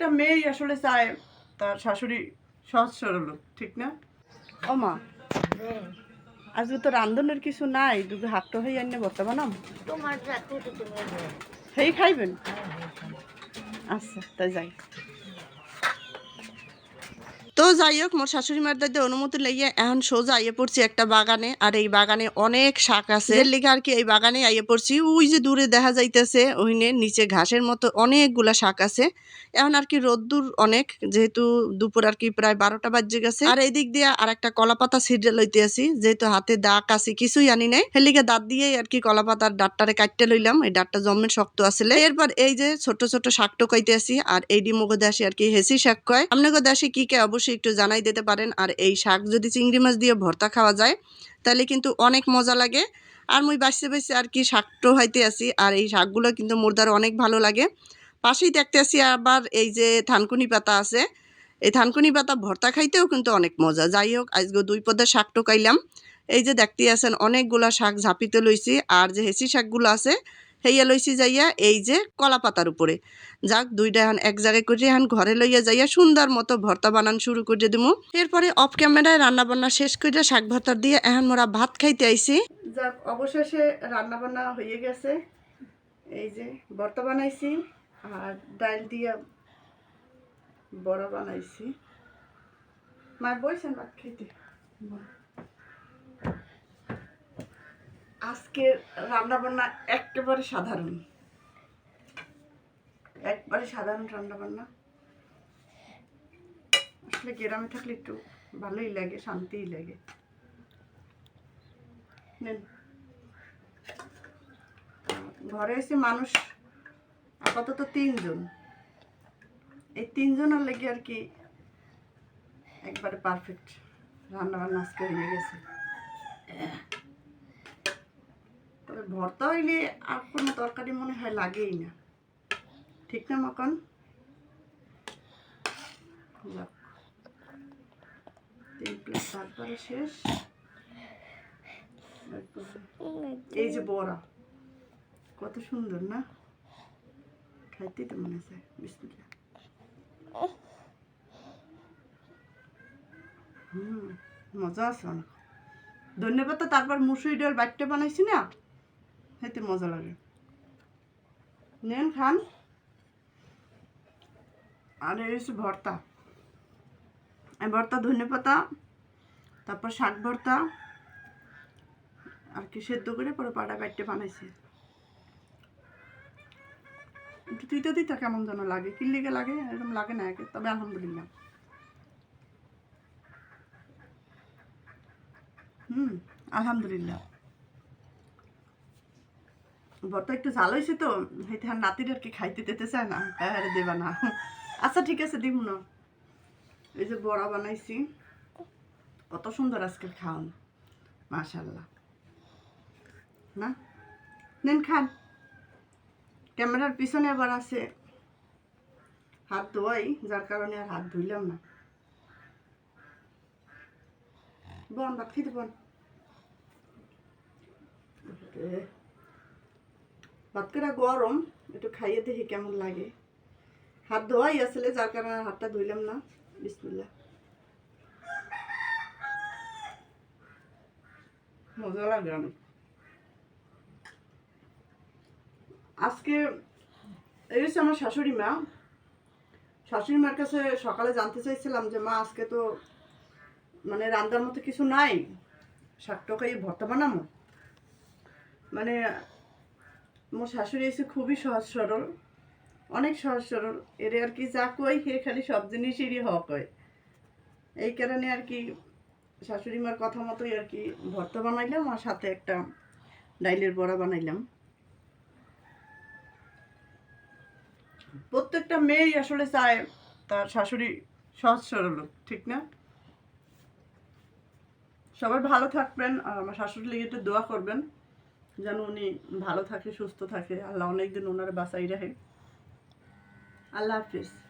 প্রত্যেকটা মেয়েই আসলে চায় তার শাশুড়ি সহজ সরল ঠিক না ও মা আজকে তো রান্ধনের কিছু নাই দুটো হাত হয়ে আনে বর্তমানম বানাম তো। সেই খাইবেন। আচ্ছা তাই যাই তো যাই হোক মোর শাশুড়ি মার দাদি অনুমতি লইয়া এখন সোজা আইয়ে পড়ছি একটা বাগানে। আর এই বাগানে অনেক শাক আছে। এর লিগে আর কি এই বাগানে আইয়ে পড়ছি। ওই যে দূরে দেখা যাইতেছে ওইনে নিচে ঘাসের মতো অনেকগুলা শাক আছে। এখন আর কি রোদ্দুর অনেক যেহেতু দুপুর আর কি প্রায় বারোটা বাজে গেছে। আর এই দিক দিয়ে আর একটা কলা পাতা ছিঁড়ে লইতে আছি যেহেতু হাতে দাগ আছে কিছুই আনি নাই। হেলিকে দাঁত দিয়ে আর কি কলা পাতার ডাটটারে কাটতে লইলাম। এই ডাটটা জন্মের শক্ত আসলে এরপর এই যে ছোট ছোট শাক টোকাইতে আসি। আর এই ডিমগো দেশি আর কি হেসি শাক কয়। আপনাকে দেশি কি কে অবশ্যই একটু জানাই দিতে পারেন। আর এই শাক যদি চিংড়ি মাছ দিয়ে ভর্তা খাওয়া যায়, তাহলে কিন্তু অনেক মজা লাগে। আর মুই বাসতে বাসতে আর কি শাক টোহাইতে আসি, আর এই শাকগুলো কিন্তু মোরদার অনেক ভালো লাগে। পাশেই দেখতে আসি আবার এই যে থানকুনি পাতা আছে। এই থানকুনি পাতা ভর্তা খাইতেও কিন্তু অনেক মজা। যাই হোক আজকে দুই পদের শাক টোকাইলাম এই যে দেখতে আছেন, অনেকগুলা শাক ঝাঁপিতে লইছি। আর যে হেসি শাকগুলো আছে হেইয়া লইছি যাইয়া এই যে কলা পাতার উপরে। যাক দুইটা এখন এক জায়গায় করে এখন ঘরে লইয়া যাইয়া সুন্দর মতো ভর্তা বানান শুরু করে দিমু। এরপরে অফ ক্যামেরায় রান্না বান্না শেষ করে শাক ভর্তা দিয়ে এখন মোরা ভাত খাইতে আইছি। যাক অবশেষে রান্না বান্না হয়ে গেছে। এই যে ভর্তা বানাইছি আর ডাল দিয়ে বড়া বানাইছি। মা বলছেন ভাত খেতে আজকের রান্না বান্না একেবারে সাধারণ। একবারে সাধারণ রান্না বান্না আসলে গ্রামে থাকলে একটু ভালোই লাগে, শান্তিই লাগে। ঘরে এসে মানুষ, আপাতত তিনজন। এই তিনজনের লেগে আর কি একবারে পারফেক্ট রান্না বান্না আজকে হয়ে গেছে। তবে ভর্তা হইলে আর কোনো তরকারি মনে হয় লাগেই না। ঠিক না, মকন? তিন প্লেট তারপরে শেষ। এই যে বড়া। কত সুন্দর, না? খাইতেই তো মনে চায় হুম, মজা আছে অনেক। ধন্যবাদ তো তারপর মুসুরি ডাল বাট্টে বানাইছি না? খেতে মজা লাগে। নেন, খান। আর হচ্ছে ভর্তা। ভর্তা, ধনে পাতা, তারপর শাক ভর্তা, আর কি সেদ্ধ করে পরে পাটা বাট্টে বানাইছি। একটু তিতা তিতা কেমন যেন লাগে, কি লেগে লাগে, এরকম লাগে না একে, তবে আলহামদুলিল্লাহ। হুম, আলহামদুলিল্লাহ। ভর্তা একটু ঝাল হয়েছে তো হেঁটে আর নাতির আর কি খাইতে দিতে চায় না আরে দেবা না। আচ্ছা ঠিক আছে দিব না। এই যে বড়া বানাইছি, কত সুন্দর আজকে খাওয়ান মাশাল্লাহ না? নেন, খান। ক্যামেরার পিছনে আবার আছে হাত ধোয়াই, যার কারণে আর হাত ধুইলাম না। বন, ভাত খেতে বন। ভাত করা গরম একটু খাইয়ে দেখি কেমন লাগে। হাত ধোয়াই আসলে যার কারণে হাতটা ধুইলাম না। বিসমিল্লাহ মজা লাগে অনেক আজকে এই হচ্ছে আমার শাশুড়ি মা। শাশুড়ি মার কাছে সকালে জানতে চাইছিলাম যে মা আজকে তো মানে রান্নার মতো কিছু নাই। শাক টকাই ভর্তা বানামো। মানে মোর শাশুড়ি এসে খুবই সহজ সরল অনেক সহজ সরল এর আর কি যা কই হে খালি সব জিনিসেরই হক হয় এই কারণে আর কি শাশুড়ি মার কথা মতোই আর কি ভর্তা বানাইলাম আর সাথে একটা ডাইলের বড়া বানাইলাম। প্রত্যেকটা মেয়েই আসলে চায় তার শাশুড়ি সহজ সরল ঠিক না? সবাই ভালো থাকবেন আর আমার শাশুড়ি লেগে একটু দোয়া করবেন। যেন উনি ভালো থাকে সুস্থ থাকে। আল্লাহ অনেকদিন ওনার বাসাই রাখে। আল্লাহ হাফিজ।